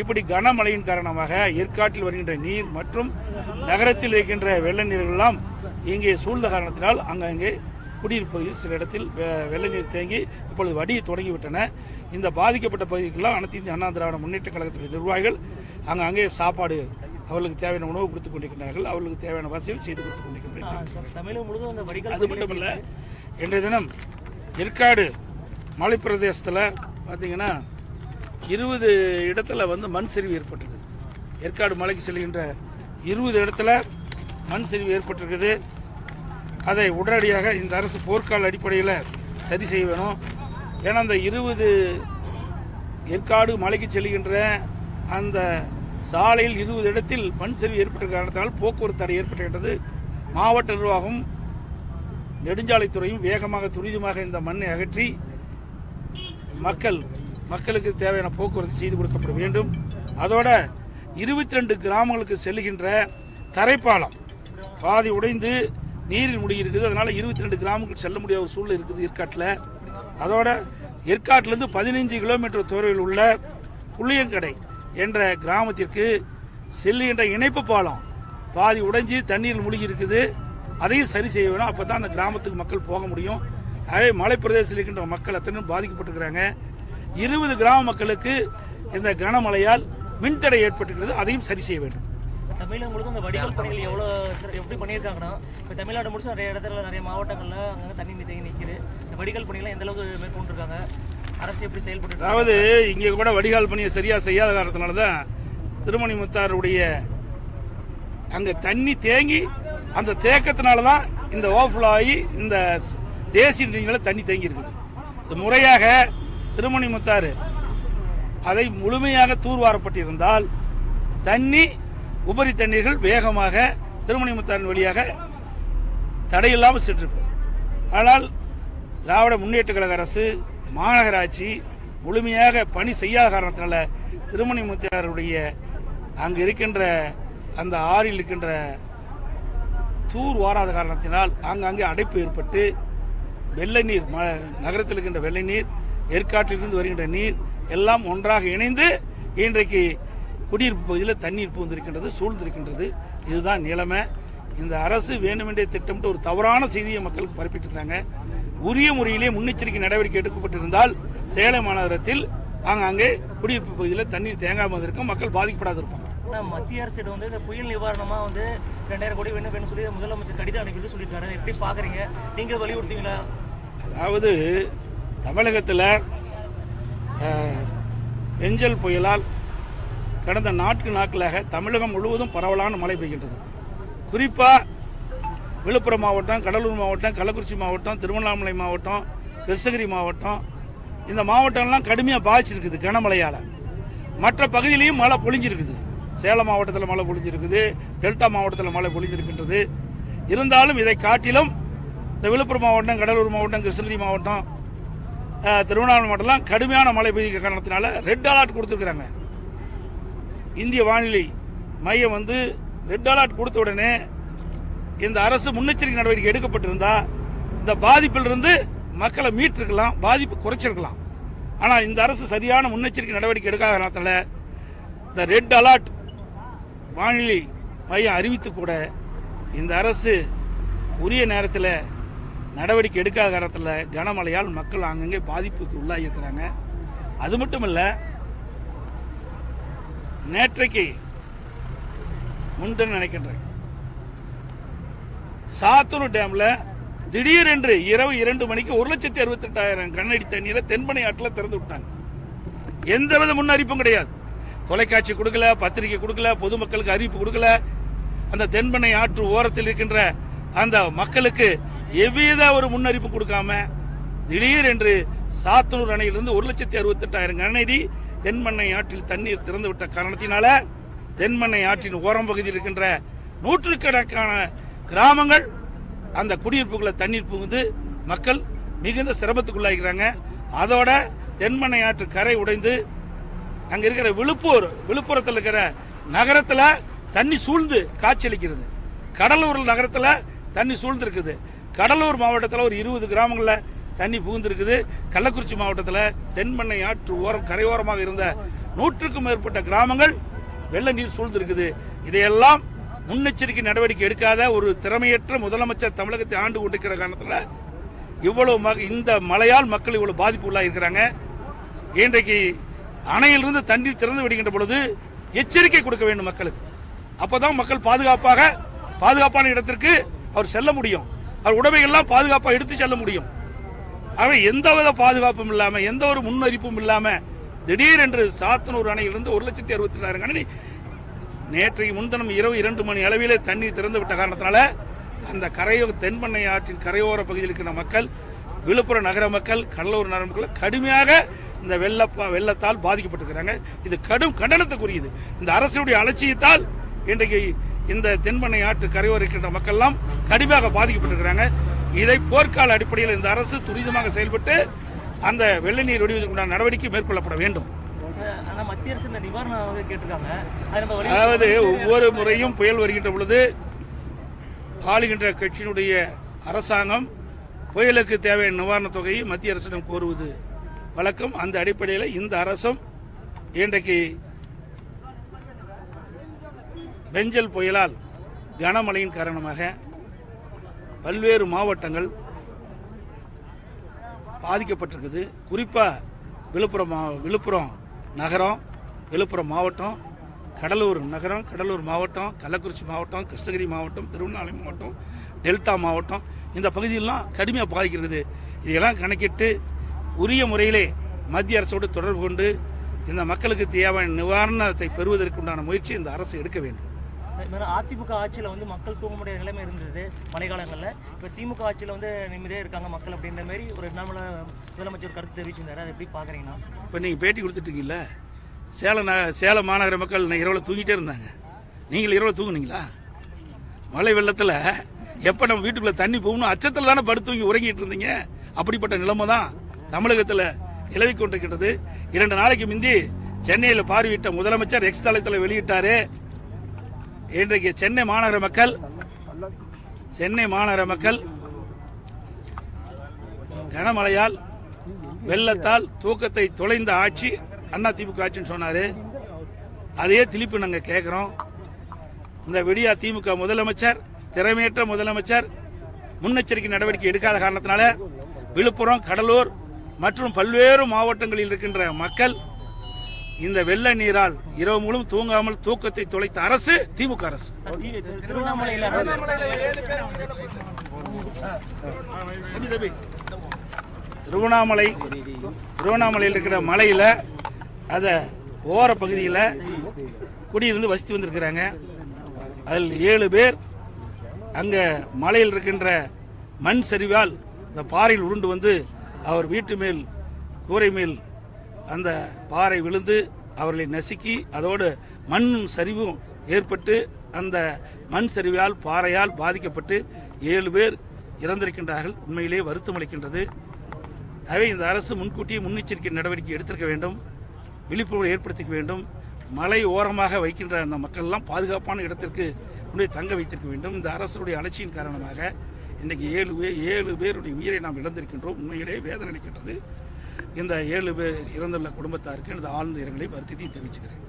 இப்படி கனமழையின் காரணமாக ஏற்காட்டில் வருகின்ற நீர் மற்றும் நகரத்தில் இருக்கின்ற வெள்ள நீர்கள் எல்லாம் இங்கே சூழ்ந்த காரணத்தினால் அங்கங்கே குடியிருப்பதில் சில இடத்தில் வெள்ள நீர் தேங்கி இப்பொழுது வடிய தொடங்கிவிட்டன. இந்த பாதிக்கப்பட்ட பகுதிக்கெல்லாம் அனைத்து இந்திய அண்ணா திராவிட முன்னேற்ற கழகத்துடைய நிர்வாகிகள் அங்கங்கே சாப்பாடு அவர்களுக்கு தேவையான உணவு கொடுத்துக் கொண்டிருக்கிறார்கள் அவர்களுக்கு தேவையான வசதிகள் செய்து கொடுத்துக் வடிகால் அது மட்டும் இல்ல இன்றைய தினம் ஏற்காடு மலை பிரதேசத்தில் பார்த்தீங்கன்னா இருபது இடத்துல வந்து மண் சரிவு ஏற்பட்டிருக்குது. ஏற்காடு மலைக்கு செல்கின்ற இருபது இடத்துல மண் சரிவு ஏற்பட்டிருக்குது. அதை உடனடியாக இந்த அரசு போர்க்கால அடிப்படையில் சரி செய்ய வேணும். ஏன்னா அந்த இருபது ஏற்காடு மலைக்கு செல்கின்ற அந்த சாலையில் இருபது இடத்தில் மண் சரிவு ஏற்பட்ட காரணத்தால் போக்குவரத்து தடை ஏற்பட்டுகின்றது மாவட்ட நிர்வாகம் நெடுஞ்சாலைத்துறையும் வேகமாக துரிதமாக இந்த மண்ணை அகற்றி மக்கள் மக்களுக்கு தேவையான போக்குவரத்து செய்து கொடுக்கப்பட வேண்டும். அதோட இருபத்தி ரெண்டு கிராமங்களுக்கு செல்லுகின்ற தரைப்பாலம் பாதி உடைந்து நீரில் முடியிருக்குது அதனால இருபத்தி ரெண்டு கிராமங்களுக்கு செல்ல முடியாத ஒரு சூழ்நிலை இருக்குது ஏற்காட்டில். அதோட ஏற்காட்டிலிருந்து பதினைஞ்சு கிலோமீட்டர் தொலைவில் உள்ள புளியங்கடை என்ற கிராமத்திற்கு செல்லுகின்ற இணைப்பு பாலம் பாதி உடைஞ்சு தண்ணீர் மூழ்கி இருக்குது அதையும் சரி செய்ய வேணும். அப்போ தான் அந்த கிராமத்துக்கு மக்கள் போக முடியும். அதே மலைப்பிரதேசத்தில் இருக்கின்ற மக்கள் அத்தனையும் பாதிக்கப்பட்டிருக்கிறாங்க. இருபது கிராம மக்களுக்கு இந்த கனமழையால் மின்தடை ஏற்பட்டிருக்கிறது. அதையும் சரி செய்ய வேண்டும். தமிழகம் முழுவதும் அந்த வடிகால் பணிகள் எவ்வளோ எப்படி பண்ணியிருக்காங்கன்னா இப்போ தமிழ்நாடு முடிச்சு நிறைய இடத்துல நிறைய மாவட்டங்கள்ல அங்கங்க தண்ணி தேங்கி நிற்குது இந்த வடிகால் பணிகளை எந்த அளவுக்கு மேற்கொண்டிருக்காங்க? அரசு எப்படி செயல்பட்டு அதாவது இங்கே கூட வடிகால் பணியை சரியா செய்யாத காரணத்தினால தான் திருமணி முத்தாருடைய அங்க தண்ணி தேங்கி அந்த தேக்கத்தினால தான் இந்த ஓவர்ஃப்ளோ ஆகி இந்த தேசிய தண்ணி தேங்கி இருக்குது முறையாக திருமணி முத்தாறு. அதை முழுமையாக தூர்வாரப்பட்டிருந்தால் தண்ணி உபரி தண்ணீர்கள் வேகமாக திருமணி முத்தாரின் வழியாக தடையில்லாமல் சென்றிருக்கும். ஆனால் திராவிட முன்னேற்ற கழக அரசு மாநகராட்சி முழுமையாக பணி செய்யாத காரணத்தினால திருமணி முத்தியாருடைய அங்கு இருக்கின்ற அந்த ஆறில் இருக்கின்ற தூர் வாராத காரணத்தினால் ஆங்காங்கே அடைப்பு ஏற்பட்டு வெள்ளை நீர் ம- நகரத்தில் இருக்கின்ற வெள்ளை நீர் ஏற்காட்டிலிருந்து வருகின்ற நீர் எல்லாம் ஒன்றாக இணைந்து இன்றைக்கு குடியிருப்பு பகுதியில் தண்ணீர் பூந்திருக்கின்றது சூழ்ந்திருக்கின்றது. இதுதான் நிலைமை. இந்த அரசு வேண்டுமென்றே திட்டமிட்டு ஒரு தவறான செய்தியை மக்களுக்கு பரப்பிட்டு இருக்காங்க உரிய முறையிலே முன்னெச்சரிக்கை நடவடிக்கை எடுக்கப்பட்டிருந்தால் சேலம் மாநகரத்தில் ஆங்காங்கே குடியிருப்பு பகுதியில் தண்ணீர் தேங்காமல் இருக்கும் மக்கள் பாதிக்கப்படாது இருப்பாங்க மத்திய அரசு வந்து இந்த புயல் நிவாரணமா வந்து ரெண்டாயிரம் கோடி வேணும் வேணும் சொல்லி முதலமைச்சர் கடிதம் அனுப்பி சொல்லியிருக்காரு. எப்படி பாக்குறீங்க? நீங்க வலியுறுத்தீங்களா அதாவது தமிழகத்தில் எஞ்சல் புயலால் கடந்த நாட்கு நாட்களாக தமிழகம் முழுவதும் பரவலான மழை பெய்கின்றது. குறிப்பாக விழுப்புரம் மாவட்டம் கடலூர் மாவட்டம் கள்ளக்குறிச்சி மாவட்டம் திருவண்ணாமலை மாவட்டம் கிருஷ்ணகிரி மாவட்டம் இந்த மாவட்டம்லாம் கடுமையாக பாதிச்சிருக்குது கனமழையால். மற்ற பகுதியிலையும் மழை பொழிஞ்சிருக்குது. சேலம் மாவட்டத்தில் மழை பொழிஞ்சிருக்குது டெல்டா மாவட்டத்தில் மழை பொழிஞ்சிருக்கின்றது. இருந்தாலும் இதை காட்டிலும் இந்த விழுப்புரம் மாவட்டம் கடலூர் மாவட்டம் கிருஷ்ணகிரி மாவட்டம் திருவண்ணாமலை மாவட்டம்லாம் கடுமையான மழை பெய்ய காரணத்தினால ரெட் அலர்ட் கொடுத்துருக்குறாங்க. இந்திய வானிலை மையம் வந்து ரெட் அலர்ட் கொடுத்த உடனே இந்த அரசு முன்னெச்சரிக்கை நடவடிக்கை எடுக்கப்பட்டிருந்தா இந்த பாதிப்பிலிருந்து மக்களை மீட்டிருக்கலாம் பாதிப்பு குறைச்சிருக்கலாம். ஆனால் இந்த அரசு சரியான முன்னெச்சரிக்கை நடவடிக்கை எடுக்காத காரணத்தில் இந்த ரெட் அலர்ட் வானிலை மையம் அறிவித்து கூட இந்த அரசு உரிய நேரத்தில் நடவடிக்கை எடுக்காத காலத்தில் கனமழையால் மக்கள் அங்கங்கே பாதிப்புக்கு உள்ளாகி இருக்கிறாங்க. அது மட்டும் இல்லை நேற்றைக்கு முன்தினம் நினைக்கின்றேன். சாத்தூர் டேம்ல திடீரென்று இரவு இரண்டு மணிக்கு ஒரு லட்சத்தி அறுபத்தி எட்டாயிரம் கண்ணடி தண்ணீரை தென்பனை ஆற்றில் திறந்து விட்டாங்க. எந்தவித முன்னறிப்பும் கிடையாது. தொலைக்காட்சி கொடுக்கல பத்திரிகை கொடுக்கல பொதுமக்களுக்கு அறிவிப்பு கொடுக்கல. அந்த தென்பனை ஆற்று ஓரத்தில் இருக்கின்ற அந்த மக்களுக்கு எவ்வித ஒரு முன்னறிப்பு கொடுக்காம திடீரென்று சாத்தனூர் அணையிலிருந்து ஒரு லட்சத்தி அறுபத்தி எட்டாயிரம் கனஅடி தென்மண்ணை ஆற்றில் தண்ணீர் திறந்து விட்ட காரணத்தினால தென்மண்ணை ஆற்றின் ஓரம் பகுதியில் இருக்கின்ற நூற்றுக்கணக்கான கிராமங்கள் அந்த குடியிருப்புகளை தண்ணீர் புகுந்து மக்கள் மிகுந்த சிரமத்துக்குள்ளாகிறாங்க. அதோட தென்மண்ணை ஆற்று கரை உடைந்து அங்க இருக்கிற விழுப்பூர் விழுப்புரத்தில் இருக்கிற நகரத்துல தண்ணி சூழ்ந்து காட்சியளிக்கிறது. கடலூர் நகரத்துல தண்ணி சூழ்ந்து இருக்குது கடலூர் மாவட்டத்தில் ஒரு இருபது கிராமங்களில் தண்ணி புகுந்திருக்குது. கள்ளக்குறிச்சி மாவட்டத்தில் தென்பண்ணை ஆற்று ஓரம் கரையோரமாக இருந்த நூற்றுக்கும் மேற்பட்ட கிராமங்கள் வெள்ள நீர் சூழ்ந்திருக்குது. இதையெல்லாம் முன்னெச்சரிக்கை நடவடிக்கை எடுக்காத ஒரு திறமையற்ற முதலமைச்சர் தமிழகத்தை ஆண்டு கொண்டிருக்கிற காரணத்தில் இவ்வளவு இந்த மழையால் மக்கள் இவ்வளவு பாதிப்பு உள்ளாயிருக்கிறாங்க இன்றைக்கு அணையிலிருந்து தண்ணீர் திறந்து விடுகின்ற பொழுது எச்சரிக்கை கொடுக்க வேண்டும் மக்களுக்கு. அப்பதான் மக்கள் பாதுகாப்பாக பாதுகாப்பான இடத்திற்கு அவர் செல்ல முடியும். அவர் உடைமைகள்லாம் பாதுகாப்பாக எடுத்து செல்ல முடியும். ஆக எந்தவித பாதுகாப்பும் இல்லாமல் எந்த ஒரு முன்னறிப்பும் இல்லாம திடீரென்று சாத்தனூர் அணையிலிருந்து ஒரு லட்சத்தி அறுபத்தி ரெண்டாயிரம் கணனி நேற்றைக்கு முன்தினம் இரவு இரண்டு மணி அளவிலே தண்ணீர் திறந்து விட்ட காரணத்தினால அந்த கரையோ தென்பண்ணை ஆற்றின் கரையோர பகுதியில் இருக்கிற மக்கள் விழுப்புரம் நகர மக்கள் கடலூர் நகர மக்கள் கடுமையாக இந்த வெள்ளப்பா வெள்ளத்தால் பாதிக்கப்பட்டிருக்கிறாங்க. இது கடும் கண்டனத்துக்குரியது. இந்த அரசுடைய அலட்சியத்தால் இன்றைக்கு இந்த தென்பண்ணை ஆற்று கரையோர இருக்கின்ற மக்கள் எல்லாம் கடுமையாக பாதிக்கப்பட்டிருக்கிறாங்க. இதை போர்க்கால அடிப்படையில் இந்த அரசு துரிதமாக செயல்பட்டு அந்த வெள்ள நீர் வடிவதற்குண்டான நடவடிக்கை மேற்கொள்ளப்பட வேண்டும். அதாவது ஒவ்வொரு முறையும் புயல் வருகின்ற பொழுது ஆளுகின்ற கட்சியினுடைய அரசாங்கம் புயலுக்கு தேவையான நிவாரணத் தொகையை மத்திய அரசிடம் கோருவது வழக்கம். அந்த அடிப்படையில் இந்த அரசும் இன்றைக்கு பெஞ்சல் புயலால் கனமழையின் காரணமாக பல்வேறு மாவட்டங்கள் பாதிக்கப்பட்டிருக்குது. குறிப்பாக விழுப்புரம் மா- விழுப்புரம் நகரம் விழுப்புரம் மாவட்டம் கடலூர் நகரம் கடலூர் மாவட்டம் கள்ளக்குறிச்சி மாவட்டம் கிருஷ்ணகிரி மாவட்டம் திருவண்ணாமலை மாவட்டம் டெல்டா மாவட்டம் இந்த பகுதியெல்லாம் கடுமையாக பாதிக்கிறது. இதையெல்லாம் கணக்கிட்டு உரிய முறையிலே மத்திய அரசோடு தொடர்பு கொண்டு இந்த மக்களுக்கு தேவையான நிவாரணத்தை பெறுவதற்குண்டான முயற்சி இந்த அரசு எடுக்க வேண்டும். இது அதிமுக ஆட்சியில் வந்து மக்கள் தூங்க முடியாத நிலைமை இருந்தது மழைக்காலங்களில். இப்போ திமுக ஆட்சியில் வந்து நிம்மதியாக இருக்காங்க மக்கள் அப்படின்ற மாதிரி ஒரு ரெண்டு முதலமைச்சர் கருத்து தெரிவிச்சிருந்தாரு. அதை எப்படி பார்க்குறீங்கன்னா இப்போ நீங்கள் பேட்டி கொடுத்துட்டீங்கல்ல சேலம் ந- சேலம் மாநகர மக்கள் இரவில் தூங்கிட்டே இருந்தாங்க. நீங்கள் இரவில் தூங்குனீங்களா? மழை வெள்ளத்தில் எப்போ நம்ம வீட்டுக்குள்ளே தண்ணி போகணும் அச்சத்தில் தானே படுத்து தூங்கி உறங்கிட்டு இருந்தீங்க? அப்படிப்பட்ட நிலைமை தான் தமிழகத்தில் நிலவி கொண்டிருக்கின்றது. இரண்டு நாளைக்கு முந்தி சென்னையில் பார்வையிட்ட முதலமைச்சர் எக்ஸ் தளத்தில் வெளியிட்டாரு. இன்றைக்கு சென்னை மாநகர மக்கள் சென்னை மாநகர மக்கள் கனமழையால் வெள்ளத்தால் தூக்கத்தை தொலைந்த ஆட்சி அண்ணா திமுக ஆட்சின்னு சொன்னாரு. அதையே திருப்பி நாங்கள் கேட்குறோம் இந்த விடியா திமுக முதலமைச்சர் திறமையற்ற முதலமைச்சர் முன்னெச்சரிக்கை நடவடிக்கை எடுக்காத காரணத்தினால விழுப்புரம் கடலூர் மற்றும் பல்வேறு மாவட்டங்களில் இருக்கின்ற மக்கள் இந்த வெள்ள நீரால் இரவு முழுவதும் தூங்காமல் தூக்கத்தை தொலைத்த அரசு திமுக அரசு. திருவண்ணாமலை திருவண்ணாமலையில் இருக்கிற மலையில அத ஓர பகுதியில் குடியிருந்து வசித்து வந்திருக்கிறாங்க. அதில் ஏழு பேர் அங்க மலையில் இருக்கின்ற மண் சரிவால் இந்த பாறையில் உருண்டு வந்து அவர் வீட்டு மேல் கூரை மேல் அந்த பாறை விழுந்து அவர்களை நசுக்கி அதோடு மண் சரிவும் ஏற்பட்டு அந்த மண் சரிவால் பாறையால் பாதிக்கப்பட்டு ஏழு பேர் இறந்திருக்கின்றார்கள். உண்மையிலே வருத்தம் அளிக்கின்றது. ஆகவே இந்த அரசு முன்கூட்டியே முன்னெச்சரிக்கை நடவடிக்கை எடுத்திருக்க வேண்டும். விழிப்புணர்வு ஏற்படுத்திக்க வேண்டும். மலை ஓரமாக வைக்கின்ற அந்த மக்கள் எல்லாம் பாதுகாப்பான இடத்திற்கு கொண்டு தங்க வைத்திருக்க வேண்டும். இந்த அரசுடைய அலட்சியின் காரணமாக இன்றைக்கு ஏழு பேர் ஏழு பேருடைய உயிரை நாம் இழந்திருக்கின்றோம். உண்மையிலே வேதனை அளிக்கின்றது. இந்த ஏழு பேர் இறந்துள்ள குடும்பத்தாருக்கு எனது ஆழ்ந்த இரங்கலை வருத்தி தெரிவிச்சுக்கிறேன்.